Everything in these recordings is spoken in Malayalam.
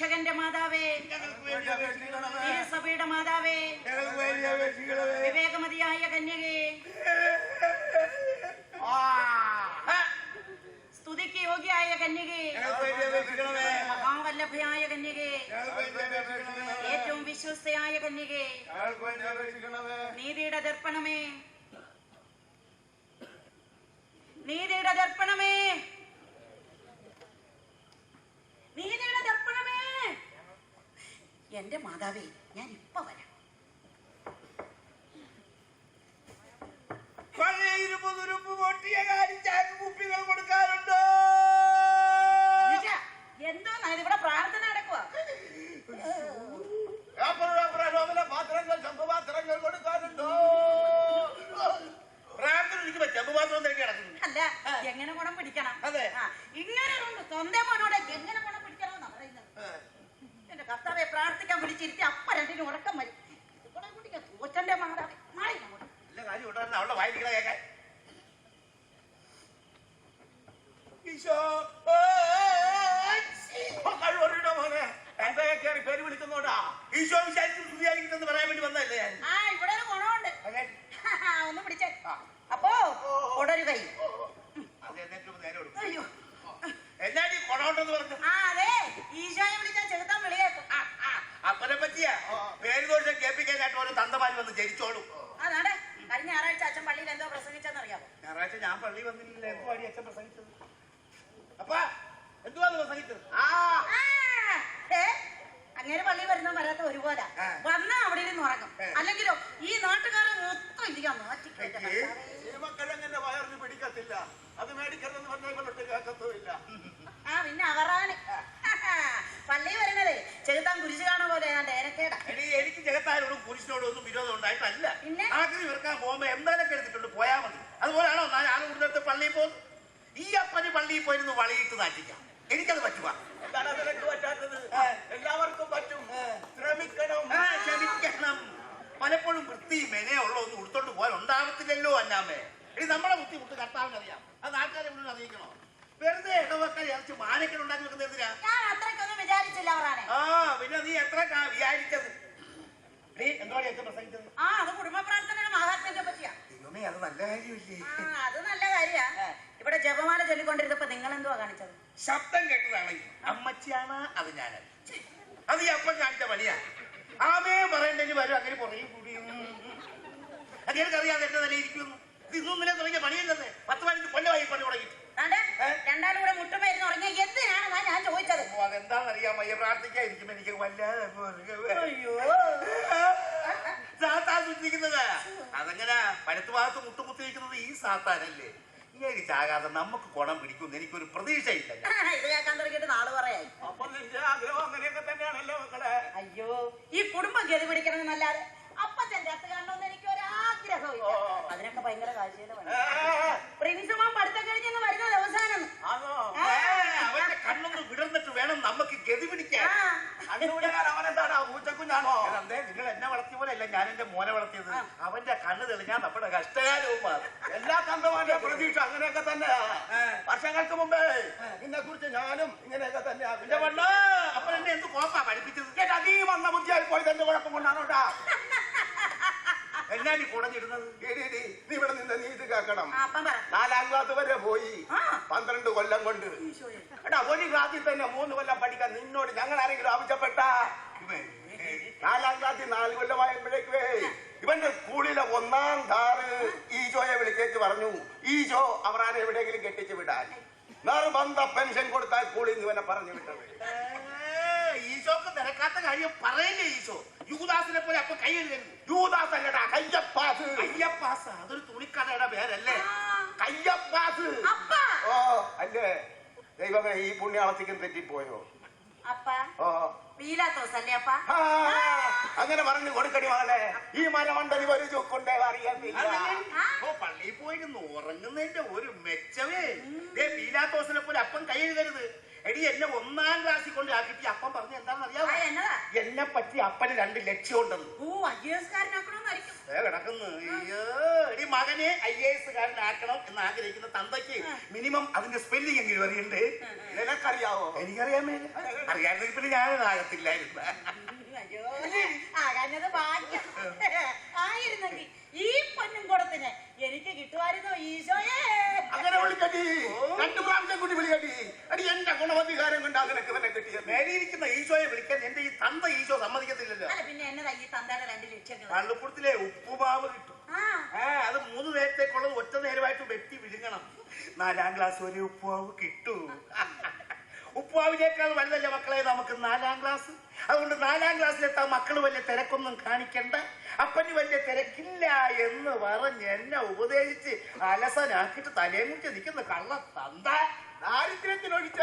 രക്ഷകന്റെ മാതാവേ. തിരുസഭയുടെ മാതാവേ. വിവേകമതിയായ കന്യകേ. സ്തുതിക്ക് യോഗ്യായ കന്യകേ. മഹാവല്ലഭയായ കന്യകേ. ഏറ്റവും വിശ്വസ്തയായ കന്യകേ. നീതിയുടെ ദർപ്പണമേ. നീതിയുടെ ദർപ്പണമേ നീതിയുടെ ദർപ്പണമേ എന്റെ മാതാവേ ഞാൻ ഇപ്പം വരാം പഴയ ഇരുമ്പ് തുരുമ്പ് പൊട്ടിയ കാര്യം ചാക്ക് കുപ്പികൾ കൊടുക്കാറുണ്ടോ നിജ, എന്തോന്നാ ഇത് ഇവിടെ പ്രാർത്ഥന നടക്കുവാ അപ്രലോഭന പാത്രങ്ങൾ ചെമ്പുപാത്രങ്ങൾ കൊടുക്കാറുണ്ടോ പ്രാർത്ഥന ഇരിക്കുമ്പോ ചെമ്പുപാത്രം തിരക്കി കിടക്കുന്നു അല്ല എങ്ങനെ ഗുണം പിടിക്കണം അതെ. ആ, ഇങ്ങനെ ഉണ്ട് സ്വന്തം മോനോട് എങ്ങനെ ഗുണം പിടിക്കണം എന്നാ പറയുന്നത് എന്റെ കർത്താവെ പ്രാർത്ഥിക്കാൻ വിളിച്ചിരുത്തി അപ്പ രണ്ടിനും ഉറക്കം വരും ഇവിടെ കുട്ടിക്ക് തോറ്റന്റെ മാതാവേ മാറി അങ്ങോട്ട്. നല്ല കാര്യം ഉണ്ടായിരുന്നു അവളുടെ വായിരിക്കണ കേൾക്കാൻ ഈശോ കഴിവറിയുടെ മോനെ എന്താ കയറി പേര് വിളിക്കുന്നോടാ ഈശോ വിചാരിച്ചു സ്തുതിയായിരിക്കുന്നെന്ന് പറയാൻ വേണ്ടി വന്നല്ലേ ഞാൻ ആ ഇവിടെ ഒരു ഗുണമുണ്ട്. ഒന്ന് പിടിച്ചേ അപ്പോ കൊടൊരു കൈ അയ്യോ. എന്നാടി കൊണോണ്ടെന്ന് പറഞ്ഞു ആ അതെ. ഈശോയെ വിളിച്ചാൽ ചെറുത്താൻ വിളിയേക്കും അപ്പനെ പറ്റിയ. പേര് ദോഷം കേൾപ്പിക്കാനായിട്ട് ഓരോ തന്തമാര് വന്ന് ജനിച്ചോളും. അതാണ്. കഴിഞ്ഞ ഞായറാഴ്ച അച്ഛൻ പള്ളിയിൽ എന്തോ പ്രസംഗിച്ചെന്നറിയാമോ ഞായറാഴ്ച ഞാൻ പള്ളി വന്നില്ല അടി അച്ഛൻ പ്രസംഗിച്ചത്? അപ്പാ എന്തുവാന്ന് പ്രസംഗിച്ചത് ആ. അങ്ങനെ പള്ളി വരുന്ന വരാത്ത ഒരുപോലെ. ആ. വന്നാ അവിടെ ഇരുന്ന് ഉറങ്ങും. അല്ലെങ്കിലോ ഈ നാട്ടുകാരെ മൊത്തം ഇരിക്കാൻ മാറ്റി മക്കളെങ്ങനെ വയറിന് പിടിക്കത്തില്ല. അത് മേടിക്കരുതെന്ന് പറഞ്ഞാൽ കേൾക്കത്തുമില്ല. ആ പിന്നെ അവറാന്. പള്ളി വരുന്നത് ചെകുത്താൻ കുരിശ് കാണുന്ന പോലെ എടി എനിക്ക് ചെകുത്താനോടും കുരിശിനോടും ഒന്നും വിരോധം ഉണ്ടായിട്ടല്ല. പിന്നെ? ആക്രി വെറുക്കാൻ പോകുമ്പോ എന്തായാലും എടുത്തിട്ടുണ്ട് പോയാ മതി. അതുപോലെയാണോ ഞാൻ ഞാൻ കൂടുന്നിടത്ത് പള്ളിയിൽ പോകുന്നു ഈ അപ്പന് പള്ളിയിൽ പോയിരുന്നു വളയിട്ട് നാട്ടിക്കാം എനിക്കത് പറ്റുവാ? എല്ലാവർക്കും പറ്റും. ശ്രമിക്കണം. ശ്രമിക്കണം. പലപ്പോഴും വൃത്തി മെനയുള്ള ഒന്നും ഉടുത്തോണ്ട് പോയാൽ ഉണ്ടാവത്തില്ലല്ലോ അന്നാമേ ഇനി നമ്മളെ ബുദ്ധിമുട്ട് കർത്താവിനറിയാം. അത് ആൾക്കാരെ മുന്നിൽ അറിയിക്കണോ? വെറുതെ ഇടവക്കാൽ ഇറച്ചി മാനക്കൽ ഉണ്ടാക്കി വെക്കുന്നത് എന്തിനാ? വിചാരിച്ചില്ല ആ പിന്നെ നീ എത്ര വിചാരിച്ചത്? നീ അച്ഛൻ പ്രസംഗിച്ചത്? ആ അത് കുടുംബ പ്രാർത്ഥനയുടെ മഹാത്മ്യത്തെ പറ്റിയാ അത് നല്ല കാര്യമില്ലേ ആ അത് നല്ല കാര്യാ ഇവിടെ ജപമാല ചൊല്ലിക്കൊണ്ടിരുന്നപ്പോ നിങ്ങൾ എന്തുവാ കാണിച്ചത്? ശബ്ദം കേട്ടതാണെങ്കിൽ അമ്മച്ചിയാണ് അത് ഞാൻ അത് ഈ അപ്പം കാണിച്ച പണിയാ. ആമേ പറയണ്ടെങ്കിൽ വരും. അങ്ങനെ പുറകെ കൂടി. അങ്ങനെ അറിയാതെ എന്റെ നിലയിരിക്കുന്നു ഇരിക്കുന്നു. ഇന്നും ഇന്നലെ തുടങ്ങിയ പണിയല്ലെന്ന് പത്ത് പതിനഞ്ച് കൊല്ലമായി പണി തുടങ്ങി ആണ്ടെ, ഏ? രണ്ടാളും കൂടെ മുട്ടുമരുന്ന് ഉറങ്ങിയ എന്തിനാണെന്നാ ഞാൻ ചോദിച്ചത്? അപ്പൊ അതെന്താണെന്നറിയാൻ വയ്യ പ്രാർത്ഥിക്കാതിരിക്കുമ്പോ എനിക്ക് വല്ലാതെ. അയ്യോ. സാത്താൻ സൂചിക്കുന്നത് അതങ്ങനെ പഴുത്ത് ഭാഗത്ത് മുട്ടുമുത്തിരിക്കുന്നത് ഈ സാത്താനല്ലേ? ഇങ്ങനെ ചാകാതെ നമുക്ക് കുണം പിടിക്കുമെന്ന് എനിക്കൊരു പ്രതീക്ഷയില്ല ഇത് കേൾക്കാൻ തുടങ്ങിയിട്ട് നാൾ പറയായി. അപ്പൊ നിന്റെ ആഗ്രഹം അങ്ങനെയൊക്കെ തന്നെയാണല്ലോ മക്കളെ. അയ്യോ ഈ കുടുംബം ഗതി പിടിക്കണമെന്നല്ലാതെ അപ്പച്ചന്റെ അത് കാണണമെന്ന് എനിക്ക് ഒരാഗ്രഹമില്ല അതിനൊക്കെ ഭയങ്കര കാഴ്ചയിൽ പ്രിൻസുമാൻ പഠിത്തം കഴിഞ്ഞെന്ന് വരുന്ന അവസാനം കണ്ണൊന്ന് വിടർന്നിട്ട് വേണം നമുക്ക് ഗതി പിടിക്കാൻ. ആ. കണ്ണുപിടിക്കാൻ അവനെന്താടാ പൂച്ചക്കുഞ്ഞാണോ? അതെ നിങ്ങൾ എന്നെ വളർത്തിയ പോലെ അല്ല ഞാൻ എന്റെ മോനെ വളർത്തിയത്. അവന്റെ കണ്ണ് തെളിഞ്ഞാൽ നമ്മുടെ കഷ്ടകാലവും എല്ലാ തന്തമാരുടെ പ്രതീക്ഷ അങ്ങനെയൊക്കെ തന്നെ. വർഷങ്ങൾക്ക് മുമ്പേ നിന്നെ കുറിച്ച് ഞാനും ഇങ്ങനെയൊക്കെ തന്നെയാ പിന്നെ വണ്ണ അപ്പൊ എന്നെ എന്ത് കോപ്പാ പഠിപ്പിച്ചത്? കേട്ടാ നീ വന്ന ബുദ്ധിയായി പോയി തന്നെ കുഴപ്പം കൊണ്ടാണോട്ടാ എന്നാ നീ കുടഞ്ഞിടുന്നത് എടി, എടി, നീ ഇവിടെ നിന്ന് നീ ഇത് കേക്കണം പറ. നാലാം ക്ലാസ് വരെ പോയി. പന്ത്രണ്ട് കൊല്ലം കൊണ്ട്. എടാ ഒരു ക്ലാസ്സിൽ തന്നെ മൂന്ന് കൊല്ലം പഠിക്കാൻ നിന്നോട് ഞങ്ങൾ ആരെങ്കിലും ആവശ്യപ്പെട്ട? നാലാം ക്ലാസ്സിൽ നാല് കൊല്ലമായപ്പോഴേക്കുവേ ഇവന്റെ സ്കൂളിലെ ഒന്നാം താറ് ഈശോയെ വിളിച്ചേച്ച് പറഞ്ഞു ഈശോ അവരാനെ എവിടെയെങ്കിലും കെട്ടിച്ച് വിടാൻ. നിർബന്ധ പെൻഷൻ കൊടുത്താൽ സ്കൂളിൽ നിന്ന് ഇവനെ പറഞ്ഞു വിട്ടത് ഈശോക്ക് നിരക്കാത്ത കാര്യം പറയില്ലേ ഈശോ? യൂദാസിനെ പോലെ അപ്പൊ കൈ എഴുതരുത്. യൂദാസ് അല്ലടാ കയ്യപ്പാസ്. കയ്യപ്പാസ്. അതൊരു തുണിക്കടയുടെ പേരല്ലേ? കയ്യപ്പാസ്. അപ്പ. ഓ അല്ലേ? ദൈവമേ ഈ പുണ്യാളത്തിക്കും തെറ്റിപ്പോയോ? അപ്പ. ഓ. പീലാത്തോസ് അപ്പ? ആ, അങ്ങനെ പറഞ്ഞു കൊടുക്കടി മകളെ. ഈ മരമണ്ടലി ഒരു ചൊക്കുണ്ടേ അറിയത്തില്ല ഓ പള്ളിയിൽ പോയിരുന്നു ഉറങ്ങുന്നതിന്റെ ഒരു മെച്ചമേ. ദേ പീലാത്തോസിനെ പോലെ അപ്പം കൈ എഴുതരുത്. എടി എന്നെ ഒന്നാം ക്ലാസ്സിൽ കൊണ്ട് ആക്കിയിട്ട് അപ്പൻ പറഞ്ഞു എന്താണെന്ന് അറിയാമോ എന്നതാ? എന്നെ പറ്റി അപ്പന് രണ്ട് ഓ ഐ എസ് കാരനാക്കണമെന്നായിരിക്കും ഏ കിടക്കുന്നു. അയ്യോ എടി മകനെ ഐ എ എസ് കാരനാക്കണം എന്ന് ആഗ്രഹിക്കുന്ന തന്തയ്ക്ക് മിനിമം അതിന്റെ സ്പെല്ലിംഗ് എങ്കിലും അറിയണ്ടേ? നിനക്കറിയാവോ? എനിക്കറിയാമേ അറിയാമെങ്കിൽ പിന്നെ ഞാനതാകത്തില്ലായിരുന്നു അയ്യോ ആകാഞ്ഞത് ഭാഗ്യം ആയിരുന്നെങ്കിൽ ഈ പൊന്നും കൂടത്തിന് എനിക്ക് കിട്ടുമായിരുന്നോ ഈശോയേ അങ്ങനെ വിളിക്കടി രണ്ടു പ്രാവശ്യം കൂടി വിളിക്കടി അടി എന്റെ ഗുണവധികാരം കൊണ്ട് നിനക്ക് തന്നെ കിട്ടിയത് മേലിയിരിക്കുന്ന ഈശോയെ വിളിക്കാൻ എന്റെ ഈ തന്ത ഈശോ സമ്മതിക്കത്തില്ലല്ലോ അല്ല പിന്നെ എന്നതാ ഉപ്പുപാവ് കിട്ടും. ആ. ആ അത് മൂന്ന് നേരത്തേക്കുള്ളത് ഒറ്റ നേരമായിട്ട് വെട്ടി വിഴുങ്ങണം. നാലാം ക്ലാസ് വരെ ഉപ്പുപാവ് കിട്ടൂ. ഉപ്പുപാവിനേക്കാൾ വലുതല്ല മക്കളെ നമുക്ക് നാലാം ക്ലാസ് അതുകൊണ്ട് നാലാം ക്ലാസ്സിലെത്താൻ മക്കൾ വലിയ തിരക്കൊന്നും കാണിക്കണ്ട. അപ്പന് വലിയ തിരക്കില്ല എന്ന് പറഞ്ഞ് എന്നെ ഉപദേശിച്ച് അലസനാക്കിട്ട് തലയും കുറിച്ച് നിൽക്കുന്ന. കള്ള തന്ത. ദാരിദ്ര്യത്തിനൊഴിച്ച്.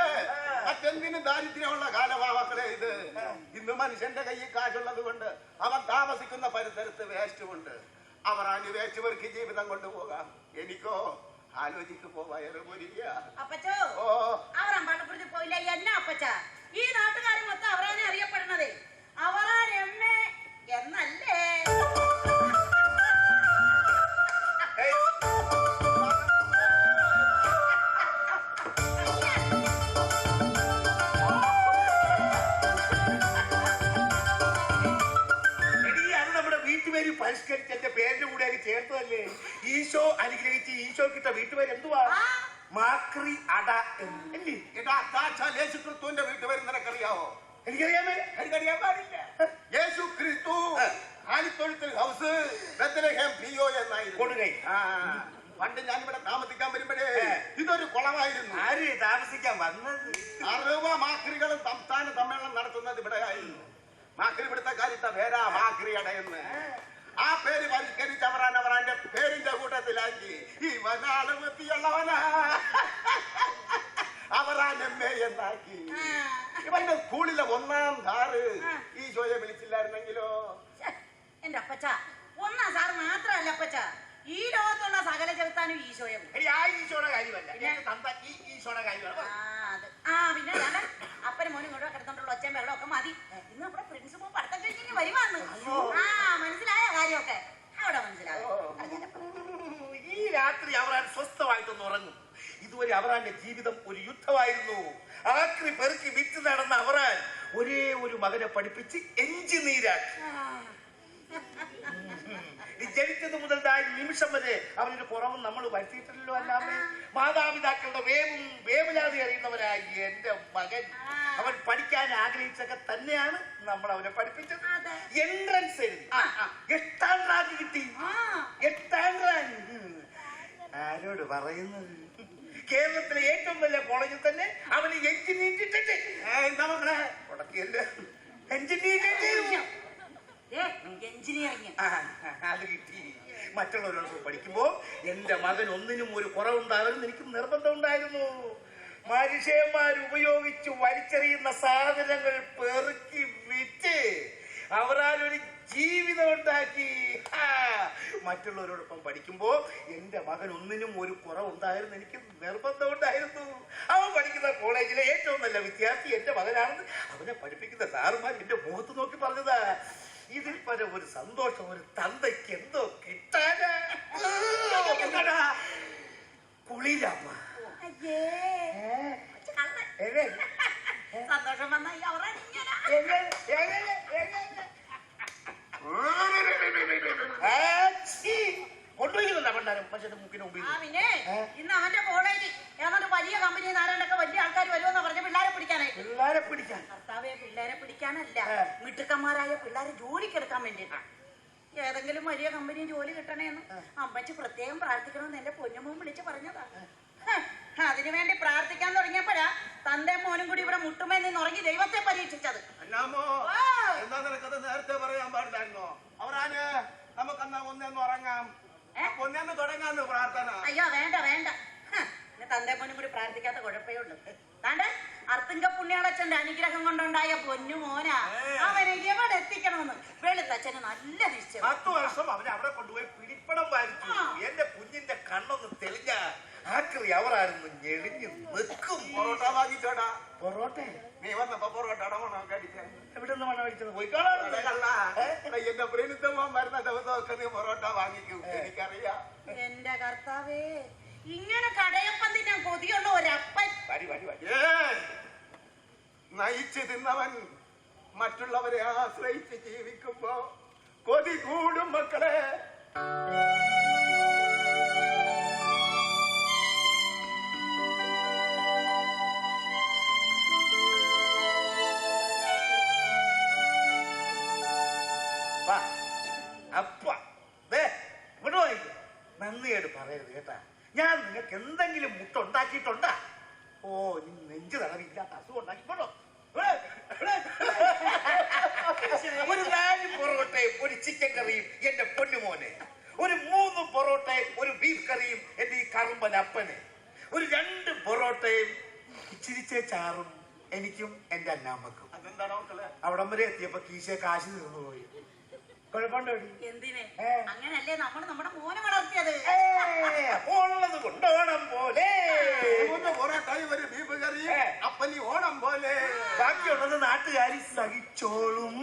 മറ്റെന്തിനും ദാരിദ്ര്യമുള്ള കാലമാ മക്കളെ ഇത്. ഇന്ന് മനുഷ്യന്റെ കയ്യിൽ കാശുള്ളത് കൊണ്ട് അവർ താമസിക്കുന്ന പരിസരത്ത് വേസ്റ്റുമുണ്ട് അവർ അനു വേസ്റ്റ് പെറുക്കി ജീവിതം കൊണ്ടുപോകാം എനിക്കോ? ആലോചിക്ക് വയറ് പൊരിയ. അപ്പച്ചോ ഓ. അവർ അമ്പാട്ടപ്പുറത്ത് പോയില്ല. എന്നാ അപ്പച്ച? ഈ നാട്ടുകാരെ മൊത്തം അവരാനെ അറിയപ്പെടുന്നത്. എമ്മേ എന്നല്ലേ? അനുഗ്രഹിച്ച് ഈശോ കിട്ട വീട്ടുപേര് എന്തുവാ? മാക്രി അട എന്ന്. ഇതാ സാക്ഷാൽ യേശു ക്രിസ്തുവിന്റെ വീട്ടുപേര് നിനക്കറിയാവോ എനിക്കറിയാമേ. എനിക്കറിയാൻ പാടില്ല. യേശു ക്രിസ്തു ആലിത്തൊഴുത്തിൽ ഹൗസ് ബethlehem പിഒ എന്നായിരുന്നു. കൊടുകൈ. പണ്ട് ഞാൻ ഇവിടെ താമസിക്കാൻ വരുമ്പോഴേ ഇതൊരു കുളമായിരുന്നു. ആര് താമസിക്കാൻ വന്നത്? അറുപ മാക്രികളും സംസ്ഥാന സമ്മേളനം നടത്തുന്നത് ഇവിടെ ആയിരുന്നു മാക്രി ഇവിടുത്തെ കാര്യത്തെ വേരാ മാക്രി അടയെന്ന് ആ പേര് പരിഷ്കരിച്ച് അവരാന്റെ പേരിന്റെ കൂട്ടത്തിലാക്കി. ഈ വൃത്തിയുള്ളവനാ അവറാൻ എം എന്നാക്കി. ഇവന്റെ സ്കൂളിലെ ഒന്നാം സാറ്. ഈ ചോയ വിളിച്ചില്ലായിരുന്നെങ്കിലോ? എന്റെ അപ്പച്ച ഒന്നാം സാറ് മാത്രല്ല അപ്പച്ച. ഈ ലോകത്തുള്ള സകല ചെറുത്താനും ഈശോയെ ആ ഈശോയുടെ കാര്യമല്ല. ആ പിന്നെ അപ്പനും മോനും കൂടെ കിടന്നിട്ടുള്ള ഒച്ചയും ബഹളം ഒക്കെ മതി ഇന്ന് നമ്മുടെ പ്രിൻസിപ്പൾ പഠിത്തം കഴിഞ്ഞ് വരുവാന്ന് ആ മനസ്സിലായ കാര്യമൊക്കെ അവിടെ മനസ്സിലായോ ഈ രാത്രി അവരാൻ സ്വസ്ഥമായിട്ടൊന്ന് ഉറങ്ങും. ഇതുവരെ അവറാന്റെ ജീവിതം ഒരു യുദ്ധമായിരുന്നു. ആക്രി പെറുക്കി വിറ്റ് നടന്ന അവറാൻ ഒരേ ഒരു മകനെ പഠിപ്പിച്ച് എഞ്ചിനീരാക്കി ജനിച്ചത് മുതൽ ഈ നിമിഷം വരെ അവനൊരു കുറവും നമ്മൾ വരുത്തിയിട്ടില്ലല്ലോ അല്ലാതെ. മാതാപിതാക്കളുടെ വേവും വേവലാതി അറിയുന്നവരായി എന്റെ മകൻ. അവൻ പഠിക്കാൻ ആഗ്രഹിച്ചൊക്കെ തന്നെയാണ് നമ്മൾ അവനെ പഠിപ്പിച്ചത്. എൻട്രൻസ് എഴുതി. എട്ടാം റാങ്ക് കിട്ടി. ആ. എട്ടാം റാങ്ക്. പറയുന്നത്? കേരളത്തിലെ ഏറ്റവും വലിയ കോളേജിൽ തന്നെ അവന് മറ്റുള്ളവരോട് എന്താ മക്കളെ? ഉടക്കിയല്ലേ? Engineer engineering. ആ, അത് കിട്ടി. മറ്റുള്ളവരോടൊപ്പം പഠിക്കുമ്പോ എന്റെ മകൻ ഒന്നിനും ഒരു കുറവുണ്ടാകരുന്ന് എനിക്ക് നിർബന്ധമുണ്ടായിരുന്നു മനുഷ്യന്മാർ ഉപയോഗിച്ച് വലിച്ചെറിയുന്ന സാധനങ്ങൾ പെറുക്കി വിറ്റ് അവരാരൊരു ജീവിതം ഉണ്ടാക്കി മറ്റുള്ളവരോടൊപ്പം പഠിക്കുമ്പോൾ എന്റെ മകൻ ഒന്നിനും ഒരു കുറവുണ്ടായിരുന്നു എനിക്ക് നിർബന്ധമുണ്ടായിരുന്നു. അവൻ പഠിക്കുന്ന കോളേജിലെ ഏറ്റവും നല്ല വിദ്യാർത്ഥി എന്റെ മകനാണെന്ന് അവനെ പഠിപ്പിക്കുന്ന സാറുമാർ എന്റെ മുഖത്ത് നോക്കി പറഞ്ഞതാ. ഇതിൽ പരം ഒരു സന്തോഷം ഒരു തന്തയ്ക്ക് എന്തോ കിട്ടാനാ? കുളിരമ്മ? സന്തോഷം വന്ന എങ്ങനെ? എങ്ങനെ? കൊണ്ടുപോയില്ല പണ്ടാരം പക്ഷെ മുക്കിന് മുമ്പിൽ ആ പിന്നെ ഇന്ന് അവന്റെ കോളേജ് ഏതാണ്ട് വലിയ കമ്പനി നാരായണൊക്കെ വലിയ ആൾക്കാർ വരുമെന്ന് പറഞ്ഞ പിള്ളേരെ പിടിക്കാനായിട്ട് പിള്ളേരെ പിടിക്കാൻ. ഭർത്താവെ പിള്ളേരെ പിടിക്കാനല്ല. ഏ. മിടുക്കന്മാരായ പിള്ളേരെ ജോലിക്കെടുക്കാൻ വേണ്ടിട്ടാ. ഏതെങ്കിലും വലിയ കമ്പനി ജോലി കിട്ടണേന്ന് അമ്മച്ചി പ്രത്യേകം പ്രാർത്ഥിക്കണമെന്ന് എന്റെ പൊന്നുമോൻ വിളിച്ച് പറഞ്ഞതാ. അതിനു വേണ്ടി പ്രാർത്ഥിക്കാൻ തുടങ്ങിയപ്പോഴാ തന്റെ മോനും കൂടി ഇവിടെ മുട്ടുമേ നിന്ന് ഉറങ്ങി ദൈവത്തെ പരീക്ഷിച്ചത്. നേരത്തെ പറയാൻ പാടില്ലായിരുന്നോ? അവരാന് നമുക്കെന്നാ ഒന്നേന്ന് ഉറങ്ങാം. ഒന്നേന്ന് തുടങ്ങാന്ന് പ്രാർത്ഥന. അയ്യോ വേണ്ട വേണ്ട. തന്റെ മോനും കൂടി പ്രാർത്ഥിക്കാത്ത കുഴപ്പമേ ഉള്ളൂ. താണ്ടെ അർത്തിങ്ക പുണ്യാളച്ഛന്റെ അനുഗ്രഹം കൊണ്ടുണ്ടായ പൊന്നു മോനാ. അവനെ എവിടെ എത്തിക്കണമെന്ന്? വെളുത്തച്ഛന് നല്ല നിശ്ചയം. പത്ത് വർഷം അവനെ അവിടെ കൊണ്ടുപോയി പിടിപ്പണം വാരിച്ചു. എന്റെ കുഞ്ഞിന്റെ തെളിഞ്ഞ ആക്രി അവരായിരുന്നു ഞെളിഞ്ഞു നിൽക്കും. പൊറോട്ട വാങ്ങിച്ചോടാ. പൊറോട്ട? നീ വന്നപ്പോ പൊറോട്ടയുടെ മണം കടിക്കാൻ എവിടെ നിന്ന് മണം അടിച്ചത് പോയി എന്റെ പ്രീണിത്തമ്മ വരുന്ന ദിവസമൊക്കെ നീ പൊറോട്ട വാങ്ങിക്കും. എനിക്കറിയാം. എന്റെ കർത്താവേ ഇങ്ങനെ കടയപ്പം തിന്നാൻ കൊതിയുള്ള ഒരപ്പൻ? വരി വരി വരി. ഏ നയിച്ചു തിന്നവൻ മറ്റുള്ളവരെ ആശ്രയിച്ച് ജീവിക്കുമ്പോ കൊതി കൂടും മക്കളെ. നന്ദിയോട് പറയരുത് കേട്ടാ. ഞാൻ നിങ്ങൾക്ക് എന്തെങ്കിലും മുട്ടുണ്ടാക്കിയിട്ടുണ്ടാ? ഓ നെഞ്ച് തളവില്ലാത്ത അസുഖം ഉണ്ടാക്കിക്കോട്ടോ. ഒരു നാല് പൊറോട്ടയും ഒരു ചിക്കൻ കറിയും എന്റെ പൊന്നുമോനെ. ഒരു മൂന്ന് പൊറോട്ടയും ഒരു ബീഫ് കറിയും എന്റെ ഈ കറുമ്പൻ അപ്പനെ. ഒരു രണ്ട് പൊറോട്ടയും ഇച്ചിരിച്ചേ ചാറും എനിക്കും എന്റെ അന്നാമ്മക്കും. അതെന്താണ് അവിടം വരെ എത്തിയപ്പോ കീശ കാശ് തീർന്നു പോയി? എന്തിന്. അങ്ങനല്ലേ നമ്മൾ നമ്മുടെ മോനെ വളർത്തിയത്. പോലെ. ഒരു ബീഫ്. അപ്പനി ഓണം പോലെ. ബാക്കിയുള്ളത് നാട്ടുകാരി സഹിച്ചോളും.